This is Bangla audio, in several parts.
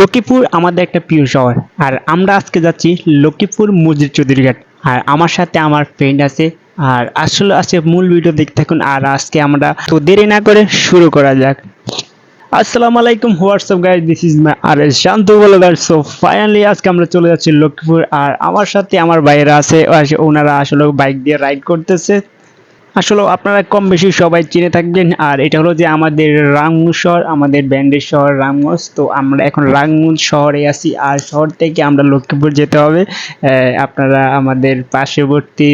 লক্ষ্মীপুর আমাদের একটা প্রিয় শহর। আর আমরা আজকে যাচ্ছি লক্ষ্মীপুর মসজিদ চৌধুরীঘাট। আর আমার সাথে আমার ফ্রেন্ড আছে। আর আসলে আজকে মূল ভিডিও দেখতে থাকুন। আর আজকে আমরা তো দেরি না করে শুরু করা যাক। আসসালামু আলাইকুম what's up guys this is my R Shanto blogger so finally আজকে আমরা চলে যাচ্ছি লক্ষ্মীপুর। আর আমার সাথে আমার ভাইয়েরা আছে। ওনারা আসলে বাইক দিয়ে রাইড করতেছে। আসলে আপনারা কম বেশি সবাই চিনে থাকবেন, আর এটা হলো যে আমাদের রামগঞ্জ শহর, আমাদের ব্যান্ডের শহর রামগঞ্জ তো আমরা এখন রামগঞ্জ শহরে আছি, আর শহর থেকে আমরা লক্ষ্মীপুর যেতে হবে। আপনারা আমাদের পার্শ্ববর্তী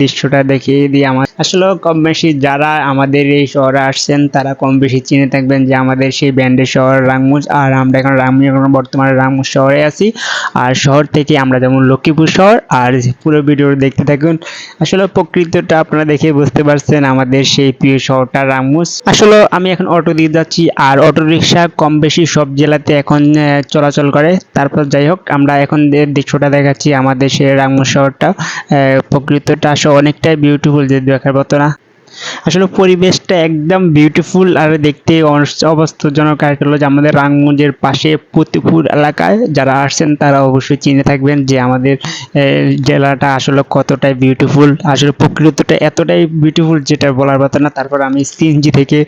দৃশ্যটা দেখিয়ে দিই আমার। আসলে কম বেশি যারা আমাদের এই শহরে আসছেন, তারা কম বেশি চিনে থাকবেন যে আমাদের সেই ব্যান্ডের শহর রামগঞ্জ, আর আমরা এখন রামগঞ্জ, এখন বর্তমানে রামগঞ্জ শহরে আছি। আর শহর থেকে আমরা যেমন লক্ষ্মীপুর শহর, আর পুরো ভিডিও দেখতে থাকুন। আসলে প্রকৃতটা আপনারা দেখে বুঝতে পারছেন আমাদের সেই প্রিয় শহরটা রামগঞ্জ। আসলে আমি এখন অটো দিয়ে যাচ্ছি, আর অটো রিক্সা কম বেশি সব জেলাতে এখন চলাচল করে। তারপর যাই হোক, আমরা এখন দৃশ্যটা দেখাচ্ছি আমাদের সেই রামগঞ্জ শহরটা প্রকৃতটা অনেকটাই বিউটিফুল যে দেখার মতো না। আসলে পরিবেশটা একদম বিউটিফুল আর দেখতে অবস্থজনক অবস্থাজনক আর হলো যে আমাদের রামগঞ্জের পাশে প্রতিপুর এলাকায় যারা আসছেন তারা অবশ্যই চিনে থাকবেন যে আমাদের জেলাটা আসলে কতটাই বিউটিফুল আসলে প্রকৃতটা এতটাই বিউটিফুল যেটা বলার কথা না। তারপর আমি সিএনজি থেকে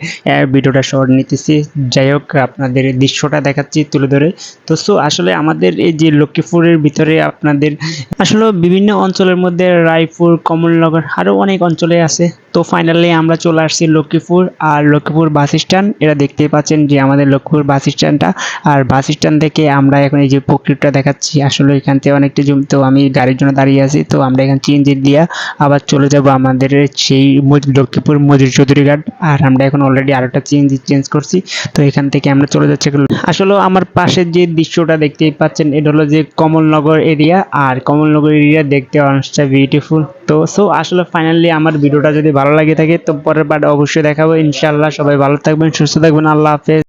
ভিডিওটা শর্ট নিতেছি। যাই হোক, আপনাদের দৃশ্যটা দেখাচ্ছি তুলে ধরে। তো সো আসলে আমাদের এই যে লক্ষ্মীপুরের ভিতরে আপনাদের, আসলে বিভিন্ন অঞ্চলের মধ্যে রায়পুর, কমলনগর আরও অনেক অঞ্চলে আছে। তো ফাইনালি আমরা চলে আসছি লক্ষ্মীপুর আর লক্ষ্মীপুর বাস স্ট্যান্ড। এটা দেখতেই পাচ্ছেন যে আমাদের লক্ষ্মীপুর বাস স্ট্যান্ডটা। আর বাস স্ট্যান্ড থেকে আমরা এখন এই যে প্রকৃতটা দেখাচ্ছি, আসলে এখান থেকে অনেকটা জমি, তো আমি গাড়ির জন্য দাঁড়িয়ে আছি, তো আমরা এখানে চিনজি দিয়া আবার চলে যাব আমাদের সেই লক্ষ্মীপুর মজুর চৌধুরী ঘাট। আর আমরা এখন অলরেডি আরেকটা চিনজি চেঞ্জ করছি, তো এখান থেকে আমরা চলে যাচ্ছি আসলে আমার পাশের যে দৃশ্যটা দেখতেই পাচ্ছেন, এটা হলো যে কমলনগর এরিয়া আর কমলনগর এরিয়া দেখতে অনেকটা বিউটিফুল তো সো আসলে ফাইনালি আমার ভিডিওটা যদি ভালো লাগে থাকে, তো পরের পার্ট অবশ্যই দেখাবো। ইনশাআল্লাহ সবাই ভালো থাকবেন, সুস্থ থাকবেন, আল্লাহ হাফেজ।